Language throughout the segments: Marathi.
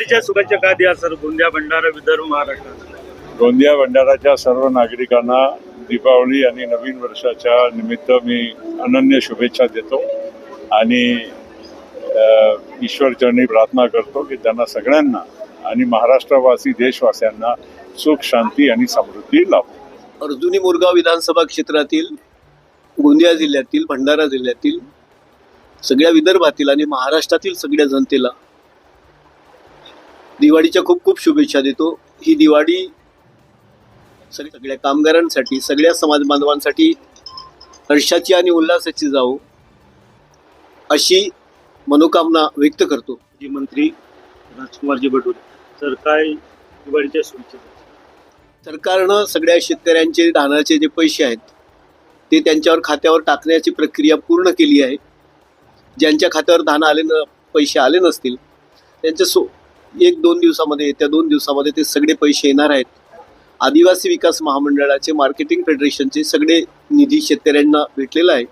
दिवाळीच्या शुभेच्छा का द्या सर? गोंदिया भंडारा विदर्भ महाराष्ट्र. गोंदिया भंडाराच्या सर्व नागरिकांना दीपावली आणि नवीन वर्षाच्या निमित्त मी अनन्य शुभेच्छा देतो आणि ईश्वरचरणी प्रार्थना करतो की त्यांना सगळ्यांना आणि महाराष्ट्रवासी देशवासियांना सुख शांती आणि समृद्धी लाभो. अर्जुनी मोरगाव विधानसभा क्षेत्रातील गोंदिया जिल्ह्यातील भंडारा जिल्ह्यातील सगळ्या विदर्भातील आणि महाराष्ट्रातील सगळ्या जनतेला दिवाळीच्या खूप खूप शुभेच्छा देतो. ही दिवाळी सग- सगळ्या कामगारांसाठी सगळ्या समाज बांधवांसाठी हर्षाची आणि उल्हासाची जावो अशी मनोकामना व्यक्त करतो. जी मंत्री राजकुमारजी बटोले सर काय दिवाळीच्या शुभेच्छा? सरकारनं सगळ्या शेतकऱ्यांचे धानाचे जे पैसे आहेत ते त्यांच्यावर खात्यावर टाकण्याची प्रक्रिया पूर्ण केली आहे. ज्यांच्या खात्यावर धान आले न पैसे आले नसतील त्यांच्या सो एक दोन दिवसामध्ये येत्या दोन दिवसामध्ये ते सगळे पैसे येणार आहेत. आदिवासी विकास महामंडळाचे मार्केटिंग फेडरेशनचे सगळे निधी शेतकऱ्यांना भेटलेला आहे.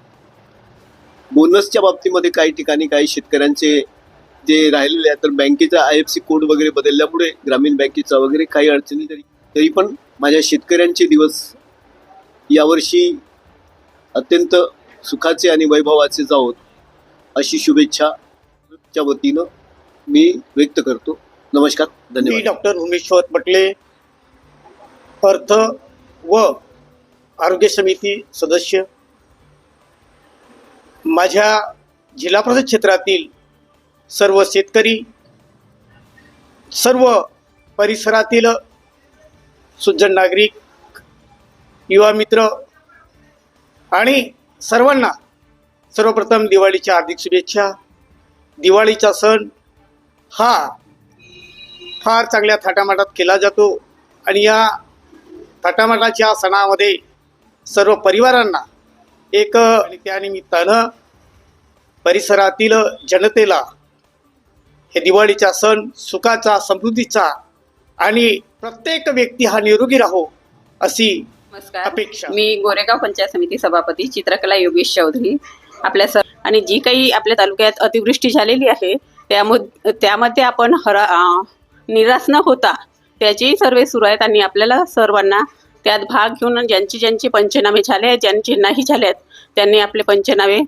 बोनसच्या बाबतीमध्ये काही ठिकाणी काही शेतकऱ्यांचे जे राहिलेले आहे तर बँकेचा आय एफ सी कोड वगैरे बदलल्यामुळे ग्रामीण बँकेचा वगैरे काही अडचणी तरी तरी पण माझ्या शेतकऱ्यांचे दिवस यावर्षी अत्यंत सुखाचे आणि वैभवाचे जावोत अशी शुभेच्छाच्या वतीनं मी व्यक्त करतो. नमस्कार मी धन्यवाद. डॉक्टर उमेश्वर पटले अर्थ व आरोग्य समिती सदस्य. माझ्या जिल्हा परिषद क्षेत्रातील सर्व शेतकरी सर्व परिसरातील सुज्जन नागरिक युवा मित्र आणि सर्वांना सर्वप्रथम दिवाळीच्या हार्दिक शुभेच्छा. दिवाळीचा सण हा फार चांगल्या थाटामाटात केला जातो. आणि या थाटामाटाच्या सणामध्ये सर्व परिवारांना एक त्यानिमित्तानं परिसरातील जनतेला हे दिवाळीचा सण सुखाचा समृद्धीचा आणि प्रत्येक व्यक्ती हा निरोगी राहो अशी नमस्कार. अपेक्षा. मी गोरेगाव पंचायत समिती सभापती चित्रकला योगेश चौधरी. आपल्या सर आणि जी काही आपल्या तालुक्यात अतिवृष्टी झालेली आहे त्यामुळे त्यामध्ये आपण हरा निराश न होता त्याचेही सर्वे सुरू आहेत आणि आपल्याला सर्वांना त्यात भाग घेऊन ज्यांचे ज्यांचे पंचनामे झाले आहेत ज्यांचे नाही झाले आहेत त्यांनी आपले पंचनामे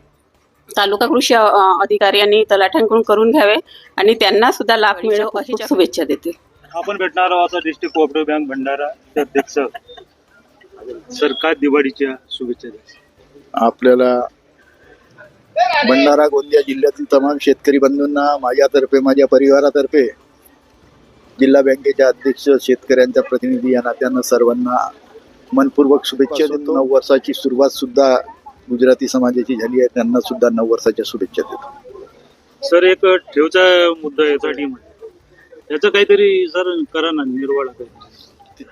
तालुका कृषी अधिकारी आणि तलाठ्यांकडून करून घ्यावे आणि त्यांना सुद्धा लाभ मिळेल. अशी शुभेच्छा देते. आपण भेटणार आहोत डिस्ट्रिक्ट कोऑपरेटिव्ह बँक भंडारा अध्यक्ष. सर काय दिवाळीच्या शुभेच्छा? आपल्याला भंडारा गोंदिया जिल्ह्यातील तमाम शेतकरी बंधूंना माझ्यातर्फे माझ्या परिवारातर्फे जिल्हा बँकेचे अध्यक्ष शेतकऱ्यांचा प्रतिनिधी या नात्यानं सर्वांना मनपूर्वक शुभेच्छा देतो. नऊ वर्षाची सुरुवात सुद्धा गुजराती समाजाची झाली आहे. त्यांना सुद्धा नऊ वर्षाच्या शुभेच्छा देतो. सर एक ठेवचा मुद्दा यासाठी त्याचं काहीतरी सर करा ना निर्वाळा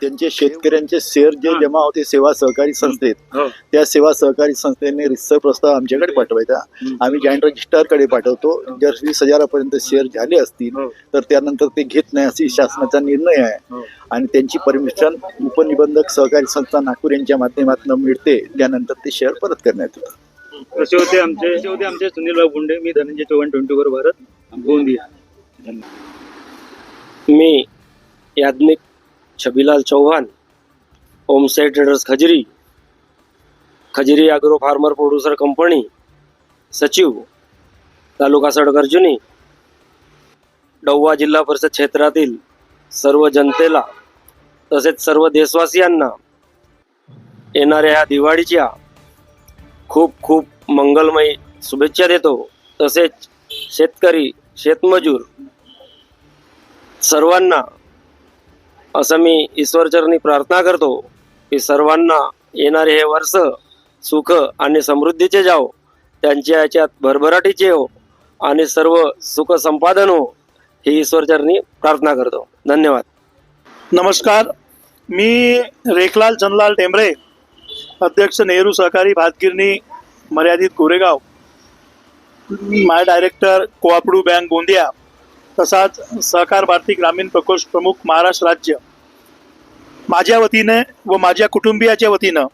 त्यांचे शेतकऱ्यांचे शेअर जे. जमा होते सेवा सहकारी संस्थेत हो. त्या सेवा सहकारी संस्थेने रिसर प्रस्ताव आमच्याकडे पाठवायचा. आम्ही जॉईंट रजिस्ट्रारकडे पाठवतो. जर वीस हजारापर्यंत शेअर झाले असतील हो. तर त्यानंतर ते घेत नाही अशी शासनाचा निर्णय आहे. हो. आणि त्यांची परमिशन उपनिबंधक सहकारी संस्था नागपूर यांच्या माध्यमातून मिळते. त्यानंतर ते शेअर परत करण्यात येतात. कसे होते आमचे? कसे होते आमचे? सुनील गुंडे मी धनंजय चव्हाण ट्वेंटी फोर भारत. गोंदिया. धन्यवाद. मी Yagnik Chhabilal Chauhan Omsai traders Khajri Khajri agro farmer producer company सचिव तालुका सडगर्जुनी डौवा जिल्हा परिषद क्षेत्रातील सर्व जनतेला तसेच सर्व देशवासियांना येणाऱ्या ह्या दिवाळीच्या खूप खूप मंगलमय शुभेच्छा देतो. तसेच शेतकरी शेतमजूर सर्वांना असं मी ईश्वरचरणी प्रार्थना करतो की सर्वांना येणारे हे वर्ष सुख आणि समृद्धीचे जाओ त्यांच्या याच्यात भरभराटीचे हो आणि सर्व सुख संपादन हो ही ईश्वरचरणी प्रार्थना करतो. धन्यवाद. नमस्कार. मी रेखलाल चंदलाल टेंबरे अध्यक्ष नेहरू सहकारी भातगिरणी मर्यादित कोरेगाव. माय डायरेक्टर कोआपडू बँक गोंदिया तसाच सहकार भारती ग्रामीण प्रकोष्ठ प्रमुख महाराष्ट्र राज्य. माझ्या वतीने व माझ्या कुटुंबियाच्या वतीनं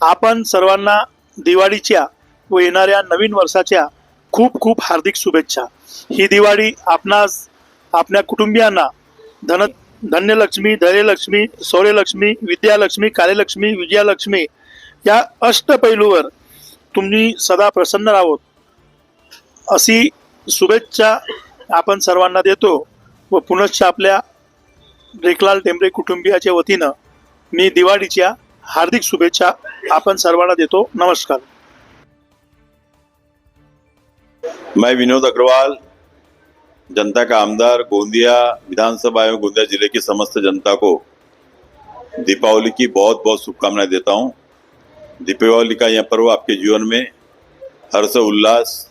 आपण सर्वांना दिवाळीच्या व येणाऱ्या नवीन वर्षाच्या खूप खूप हार्दिक शुभेच्छा. ही दिवाळी आपणास आपल्या कुटुंबियांना धन धन्यलक्ष्मी धैर्यलक्ष्मी सौर्यलक्ष्मी विद्यालक्ष्मी कार्यलक्ष्मी विजयालक्ष्मी या अष्टपैलूवर तुम्ही सदा प्रसन्न राहोत. अशी शुभेच्छा आपण सर्वांना देतो व पुनश्च आपल्या रेखलाल टेंबरे कुटुंबियाच्या वतीनं मी दिवाळीच्या हार्दिक शुभेच्छा आपण सर्वांना देतो. नमस्कार. मैं विनोद अग्रवाल, जनता का आमदार, गोंदिया विधानसभा एवं गोंदिया ज़िले की समस्त जनता को दीपावली की बहुत बहुत शुभकामनाएँ देता हूँ। दीपावली का यह पर्व आपके जीवन में हर्ष, उल्लास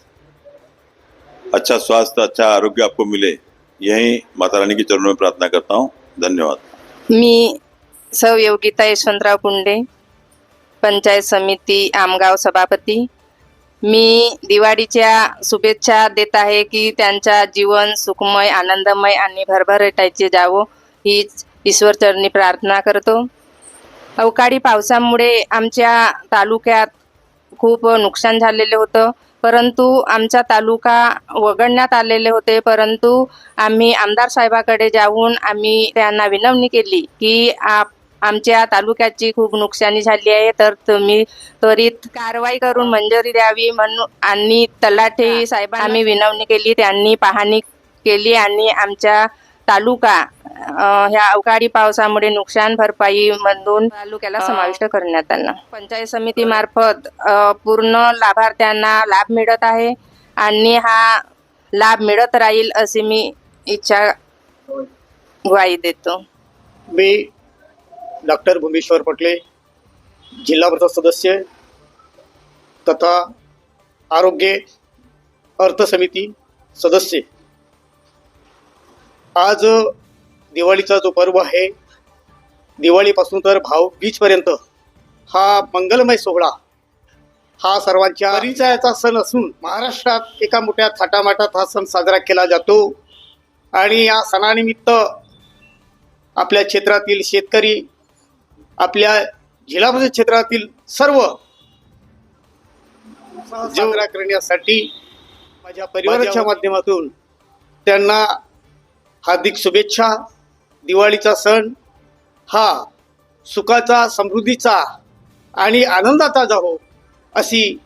अच्छा स्वास्थ्य अच्छा आरोग्य आपको मिले, यही माता रानी के चरणों में प्रार्थना करता हूँ। धन्यवाद. मी सौ योगिता यशवंतराव कुंडे पंचायत समिती आमगाव सभापती. मी दिवाळीच्या शुभेच्छा देत आहे की त्यांच्या जीवन सुखमय आनंदमय आणि भरभरटायचे जावो हीच ईश्वरचरणी प्रार्थना करतो. अवकाळी पावसामुळे आमच्या तालुक्यात खूप नुकसान झालेले होतं. परंतु आमचा तालुका वगळण्यात आलेले होते. परंतु आम्ही आमदार साहेबाकडे जाऊन आम्ही त्यांना विनवणी केली की आप आमच्या तालुक्याची खूप नुकसानी झाली आहे तर तुम्ही त्वरित कारवाई करून मंजुरी द्यावी म्हणून आणि तलाठी साहेबांना आम्ही विनवणी केली त्यांनी पाहणी केली आणि आमच्या तालुका ह्या अवकाळी पावसामुळे नुकसान भरपाई मधून तालुक्याला समाविष्ट करण्यात आला. पंचायत समितीमार्फत पूर्ण लाभार्थ्यांना लाभ मिळत आहे आणि हा लाभ मिळत राहील अशी मी इच्छा ग्वाही देतो. मी डॉक्टर भूमेश्वर पटले जिल्हा परिषद सदस्य तथा आरोग्य अर्थ समिती सदस्य. आज दिवाळीचा जो पर्व आहे दिवाळीपासून तर भाऊबीजपर्यंत हा मंगलमय सोहळा हा सर्वांच्या परिचयाचा सण असून महाराष्ट्रात एका मोठ्या थाटामाटात हा सण साजरा केला जातो. आणि या सणानिमित्त आपल्या क्षेत्रातील शेतकरी आपल्या जिल्हा परिषद क्षेत्रातील सर्व साजरा करण्यासाठी माझ्या परिवाराच्या माध्यमातून त्यांना हार्दिक शुभेच्छा. दिवाळीचा सण हा सुखाचा समृद्धीचा आणि आनंदाचा जावो अशी